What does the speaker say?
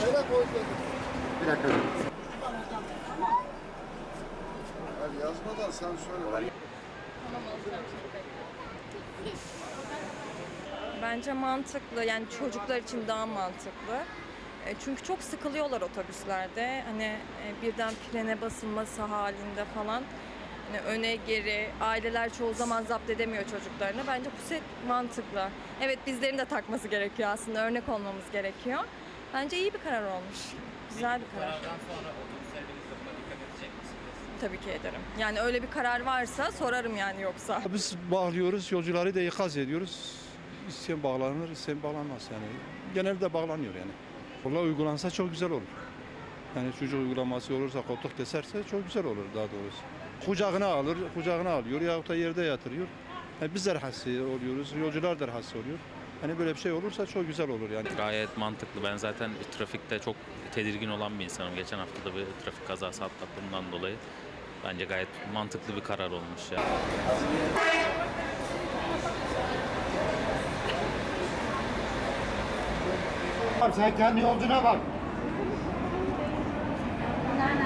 Bir dakika. Yani yazmadan sen söyle. Bence mantıklı. Yani çocuklar için daha mantıklı. E, Çünkü çok sıkılıyorlar otobüslerde. Hani e, birden frene basılması halinde falan. Hani öne geri aileler çoğu zaman zapt edemiyor çocuklarını. Bence bu set mantıklı. Evet bizlerin de takması gerekiyor aslında. Örnek olmamız gerekiyor. Bence iyi bir karar olmuş. Güzel bir karar. Karardan sonra otobüsleriniz duruma dikkat edecek misiniz? Tabii ki ederim. Yani öyle bir karar varsa sorarım yani yoksa. Biz bağlıyoruz, yolcuları da ikaz ediyoruz. İsteyen bağlanır, isteyen bağlanmaz yani. Genelde bağlanıyor yani. Valla uygulansa çok güzel olur. Yani çocuk uygulaması olursa, koltuk keserse çok güzel olur daha doğrusu. Kucağına alır, kucağına alıyor yahut da yerde yatırıyor. Yani biz de rahatsız oluyoruz, yolcular da rahatsız oluyor. Hani böyle bir şey olursa çok güzel olur yani. Gayet mantıklı. Ben zaten trafikte çok tedirgin olan bir insanım. Geçen hafta da bir trafik kazası atlattığımdan dolayı bence gayet mantıklı bir karar olmuş ya. Yani. Bak sen kendi yolcuna bak. Bunların